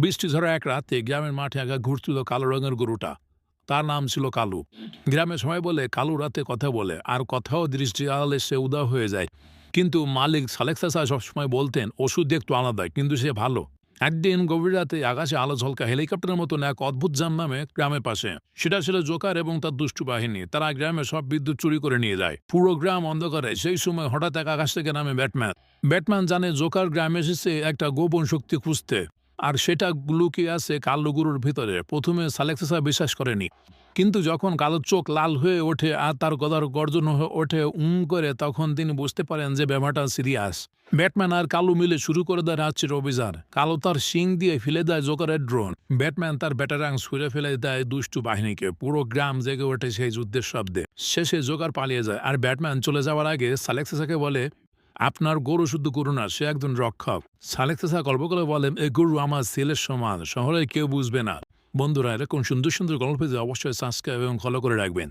বৃষ্টি ঝরা এক রাতে গ্রামের মাঠে একা ঘুরছিল কালো রঙের গরুটা। তার নাম ছিল কালু। গ্রামে সবাই বলে, কালু রাতে কথা বলে, আর কথাও দৃষ্টি আড়ালে সে উদা হয়ে যায়। কিন্তু মালিক সালেক্সা সাহা সবসময় বলতেন, ওষুধ একটু আলাদা, কিন্তু সে ভালো। একদিন গভীর রাতে আকাশে আলো ঝলকা হেলিকপ্টারের মতন এক অদ্ভুত যান নামে গ্রামের পাশে। সেটা ছিল জোকার এবং তার দুষ্টু বাহিনী। তারা গ্রামে সব বিদ্যুৎ চুরি করে নিয়ে যায়। পুরো গ্রাম অন্ধকারে। সেই সময় হঠাৎ এক আকাশ থেকে নামে ব্যাটম্যান। ব্যাটম্যান জানে জোকার গ্রামে এসেছে একটা গোপন শক্তি খুঁজতে। আর সেটা লুকিয়ে আছে কালো গুরুর ভিতরে। প্রথমে সালেক্সা বিশ্বাস করেনি। কিন্তু যখন কালো চোখ লাল হয়ে ওঠে আর তার গদার গর্জন হয়ে ওঠে উম করে, তখন তিনি বুঝতে পারেন যে ব্যাপারটা সিরিয়াস। ব্যাটম্যান আর কালো মিলে শুরু করে দেয় রাজ্যের অভিযান। কালো তার শিং দিয়ে ফেলে দেয় জোকারের ড্রোন। ব্যাটম্যান তার ব্যাটারাং ছুঁড়ে ফেলে দেয় দুষ্টু বাহিনীকে। পুরো গ্রাম জেগে ওঠে সেই যুদ্ধের শব্দে। শেষে জোকার পালিয়ে যায়। আর ব্যাটম্যান চলে যাওয়ার আগে সালেক্সাকে বলে আপনার গরু শুদ্ধ গরু না সে একজন রক্ষক। সালেক্সা গল্প করে বলেন এই গরু আমার ছেলের সমান, শহরে কেউ বুঝবে না। বন্ধুরা, এরকম সুন্দর সুন্দর গল্প অবশ্যই সাবস্ক্রাইব এবং ফলো করে রাখবেন।